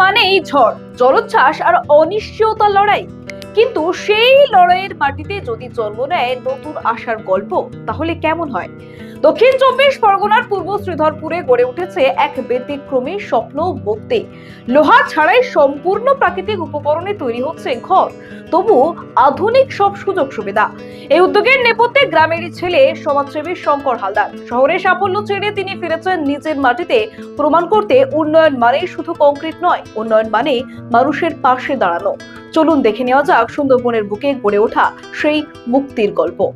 মানেই ঝড় জলোচ্ছ্বাস আর অনিশ্চয়তার লড়াই। কিন্তু সেই লড়াইয়ের মাটিতে যদি জন্ম নেয় নতুন আশার গল্প, তাহলে কেমন হয়? দক্ষিণ চব্বিশ পরগনার পূর্ব শ্রীধরপুরে গড়ে উঠেছে এক ব্যতিক্রমী স্বপ্ন মুক্তি। লোহা ছাড়াই সম্পূর্ণ প্রাকৃতিক উপকরণে তৈরি হচ্ছে ঘর। তবু আধুনিক সব সুযোগ সুবিধা। এই উদ্যোগের নেপথ্যে গ্রামেরই ছেলে সমাজসেবী শঙ্কর হালদার। শহরে সাফল্য ছেড়ে তিনি ফিরেছেন নিজের মাটিতে। প্রমাণ করতে উন্নয়ন মানে শুধু কংক্রিট নয়, উন্নয়ন মানে মানুষের পাশে দাঁড়ানো। চলুন দেখে নেওয়া যাক সুন্দরবনের বুকে গড়ে ওঠা সেই মুক্তির গল্প।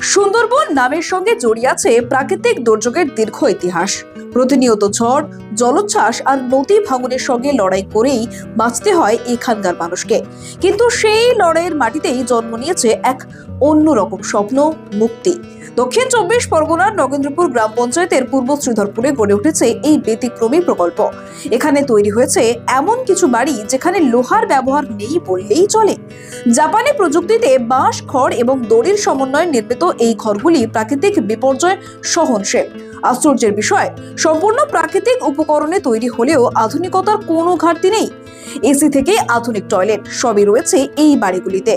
সুন্দরবন নামের সঙ্গে জড়িয়ে আছে প্রাকৃতিক দুর্যোগের দীর্ঘ ইতিহাস। প্রতিনিয়ত ঝড়, জলোচ্ছ্বাস আর নদী ভাঙনের সঙ্গে লড়াই করেই বাঁচতে হয় এখানকার মানুষকে। কিন্তু সেই লড়াইয়ের মাটিতেই জন্ম নিয়েছে এক অন্যরকম স্বপ্ন, মুক্তি। দক্ষিণ চব্বিশ পরগনার নগেন্দ্রপুর গ্রাম পঞ্চায়েতের পূর্ব শ্রীধরপুরে গড়ে উঠেছে এই ব্যতিক্রমী প্রকল্প। এখানে তৈরি হয়েছে এমন কিছু বাড়ি যেখানে লোহার ব্যবহার নেই বললেই চলে। জাপানি প্রযুক্তিতে বাঁশ, খড় এবং দড়ির সমন্বয়ে নির্মিত এই ঘরগুলি প্রাকৃতিক বিপর্যয় সহনশীল। আশ্চর্যের বিষয়, সম্পূর্ণ প্রাকৃতিক উপকরণে তৈরি হলেও আধুনিকতার কোনো ঘাটতি নেই। এসি থেকে আধুনিক টয়লেট সবই রয়েছে এই বাড়িগুলিতে।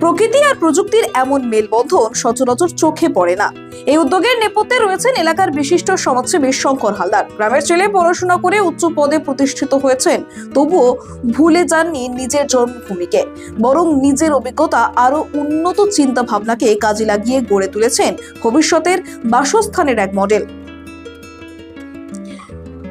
প্রকৃতি আর প্রযুক্তির এমন মেলবন্ধন সচরাচর চোখে পড়ে না। এই উদ্যোগের নেপথ্যে রয়েছেন এলাকার বিশিষ্ট সমাজসেবী শঙ্কর হালদার। গ্রামের ছেলে পড়াশোনা করে উচ্চ পদে প্রতিষ্ঠিত হয়েছেন, তবুও ভুলে যাননি নিজের জন্মভূমিকে। বরং নিজের অভিজ্ঞতা আরও উন্নত চিন্তা ভাবনাকে কাজে লাগিয়ে গড়ে তুলেছেন ভবিষ্যতের বাসস্থানের এক মডেল।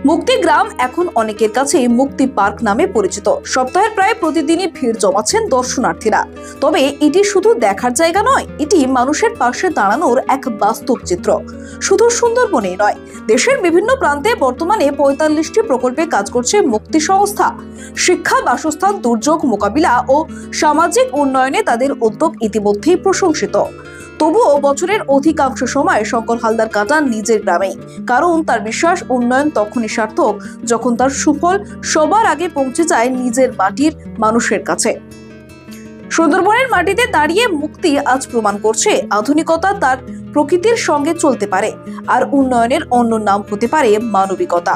মুক্তিগ্রাম এখন অনেকের কাছে মুক্তি পার্ক নামে পরিচিত। সপ্তাহের প্রায় প্রতিদিনই ভিড় জমাচ্ছেন দর্শনার্থীরা। তবে এটি শুধু দেখার জায়গা নয়, এটি মানুষের পাশে দাঁড়ানোর এক বাস্তব চিত্র। শুধু সুন্দরবনেই নয়, দেশের বিভিন্ন প্রান্তে বর্তমানে পঁয়তাল্লিশটি প্রকল্পে কাজ করছে মুক্তি সংস্থা। শিক্ষা, বাসস্থান, দুর্যোগ মোকাবিলা ও সামাজিক উন্নয়নে তাদের উদ্যোগ ইতিমধ্যেই প্রশংসিত। তবুও বছরের অধিকাংশ সময় শঙ্কর হালদার কাটান নিজের গ্রামেই। কারণ তার বিশ্বাস, উন্নয়ন তখনই সার্থক, যখন তার সুফল সবার আগে পৌঁছে যায় নিজের মাটির মানুষের কাছে। সুন্দরবনের মাটিতে দাঁড়িয়ে মুক্তি আজ প্রমাণ করছে আধুনিকতা তার প্রকৃতির সঙ্গে চলতে পারে আর উন্নয়নের অন্য নাম হতে পারে মানবিকতা।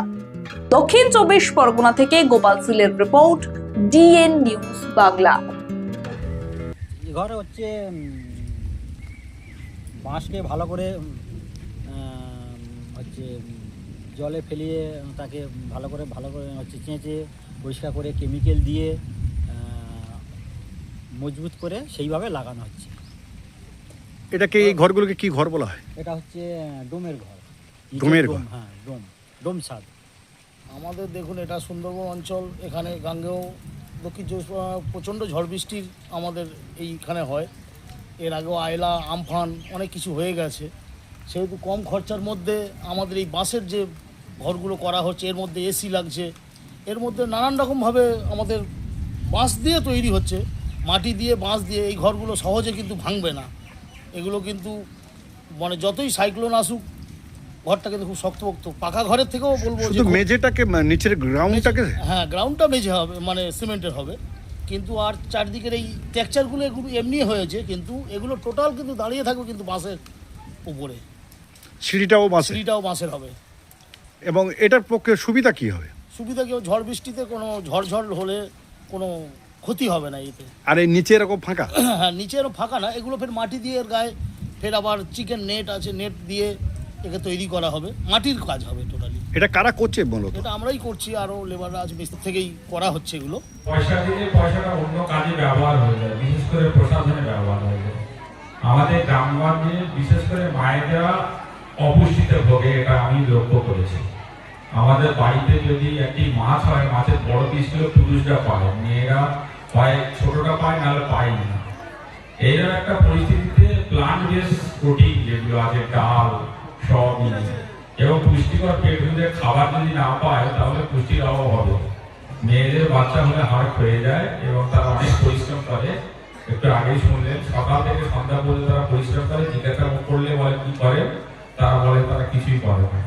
দক্ষিণ চব্বিশ পরগনা থেকে গোপাল সিলের রিপোর্ট, ডিএন নিউজ বাংলা। ঘরে হচ্ছে বাঁশকে ভালো করে হচ্ছে জলে ফেলিয়ে তাকে ভালো করে ভালো করে হচ্ছে চেঁচে পরিষ্কার করে কেমিক্যাল দিয়ে মজবুত করে সেইভাবে লাগানো হচ্ছে। এটাকে এই ঘরগুলোকে কি ঘর বলা হয়? এটা হচ্ছে ডোমের ঘর। ডোমের ঘর? হ্যাঁ ডোম ডোম ছাদ। আমাদের দেখুন এটা সুন্দরবন অঞ্চল এখানে গাঙ্গেয় দক্ষিণ চব্বিশ প্রচণ্ড ঝড় বৃষ্টির আমাদের এইখানে হয়। এর আগেও আয়লা আমফান অনেক কিছু হয়ে গেছে। সেহেতু কম খরচার মধ্যে আমাদের এই বাঁশের যে ঘরগুলো করা হচ্ছে এর মধ্যে এসি লাগছে। এর মধ্যে নানান রকমভাবে আমাদের বাঁশ দিয়ে তৈরি হচ্ছে। মাটি দিয়ে বাঁশ দিয়ে এই ঘরগুলো সহজে কিন্তু ভাঙবে না। এগুলো কিন্তু মানে যতই সাইক্লোন আসুক ঘরটা কিন্তু খুব শক্তপোক্ত। পাকা ঘরের থেকেও বলব মেঝেটাকে মানে নিচের গ্রাউন্ডটাকে হ্যাঁ গ্রাউন্ডটা মেঝে হবে মানে সিমেন্টের হবে। কিন্তু আর চারদিকের এই টেক্সচারগুলো এগুলো এমনি হয়েছে কিন্তু এগুলো টোটাল কিন্তু দাঁড়িয়ে থাকবে কিন্তু বাঁশের উপরে। সিঁড়িটাও বাসে সিঁড়িটাও বাঁশের হবে। এবং এটার পক্ষে সুবিধা কি হবে? সুবিধা কেউ ঝড় বৃষ্টিতে কোনো ঝড় ঝড় হলে কোনো ক্ষতি হবে না এতে। আর এই নিচে এরকম ফাঁকা? হ্যাঁ নিচে আরও ফাঁকা না এগুলো ফের মাটি দিয়ে এর গায়ে ফের আবার চিকেন নেট আছে নেট দিয়ে একে তৈরি করা হবে। মাটির কাজ হবে টোটালি এটা কারা করছে মূলত এটা আমরাই করছি আরও লেবাররা আজ মিস্ত্রি থেকেই করা হচ্ছে এগুলো। পয়সা দিলে পয়সাটা অন্য কাজে ব্যবহার হয়ে যায় বিশেষ করে প্রশাসনে ব্যবহার হয়ে যায়। আমাদের গ্রামগঞ্জে বিশেষ করে মায়েরা অপুষ্টিতে ভোগে এটা আমি লক্ষ্য করেছি। আমাদের বাড়িতে যদি একটি মাছ হয় মাছের বড় পিসগুলো পুরুষরা পায় মেয়েরা হয় ছোটটা পায় নাহলে পায় না। এইরকম একটা পরিস্থিতিতে প্লান্ট বেস প্রোটিন যেগুলো আছে ডাল সবই এবং পুষ্টিকর পেটগুলোদের খাবার যদি না পায়, তাহলে পুষ্টির অভাব হবে। মেয়েদের বাচ্চা হলে হার্ট হয়ে যায় এবং তারা অনেক পরিশ্রম করে। একটু আগেই শুনলেন, সকাল থেকে সন্ধ্যা পর্যন্ত তারা পরিশ্রম করে জিজ্ঞাসা করলে বলে কি করে, তারা বলে তারা কিছুই করে না।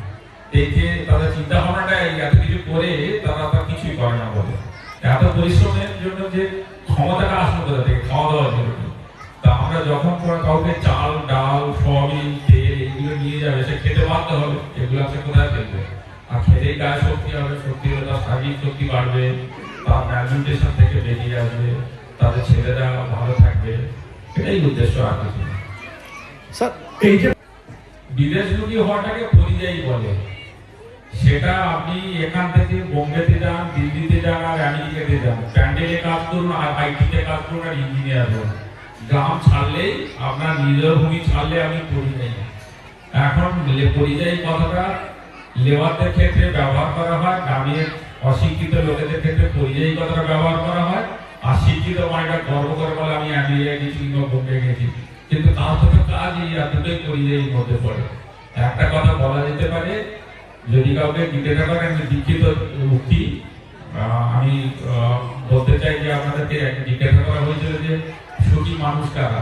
দেখে তাদের চিন্তা ভাবনাটা এই এত কিছু করে, তারা তারা কিছুই করে না বলে। এত পরিশ্রমের জন্য যে ক্ষমতাটা আসলো কোথা থেকে খাওয়া দাওয়ার জন্য। তা আমরা যখন কাউকে চাল, ডাল, সয়াবিন এগুলো নিয়ে যাবে সে খেতে বাধ্য হবে এগুলো সে কোথায় ফেলবে? আর শরীর গায়ে শক্তি হবে শক্তি হলে তার শারীরিক শক্তি বাড়বে তার ম্যালনিউট্রিশন থেকে বেরিয়ে আসবে তাদের ছেলেরা ভালো থাকবে এটাই উদ্দেশ্য আর কিছু স্যার এই যে বিদেশমুখী হওয়াটাকে পরিযায়ী বলে। সেটা আপনি এখান থেকে বোম্বেতে যান দিল্লিতে যান আর আমেরিকাতে যান। প্যান্ডেলে কাজ করুন আর আইটিতে কাজ করুন আর ইঞ্জিনিয়ার হন। গ্রাম ছাড়লেই আপনার নিজের ভূমি ছাড়লে আমি পরিযায়ী। এখন পরিযায়ী কথাটা লেবারদের ক্ষেত্রে ব্যবহার করা হয় গ্রামের অশিক্ষিত লোকেদের ক্ষেত্রে পরিযায়ী কথাটা ব্যবহার করা হয়, আর শিক্ষিত মানেটা গর্ব করে বলে আমি আমেরিকা গেছি কিংবা গেছি। কিন্তু তার সাথে কাজ এই এতটাই পরিযায়ীর মধ্যে পড়ে। একটা কথা বলা যেতে পারে, যদি কাউকে জিজ্ঞাসা করেন আমি দীক্ষিত উক্তি আমি বলতে চাই যে আপনাদেরকে জিজ্ঞাসা করা হয়েছিল যে সুখী মানুষ কারা?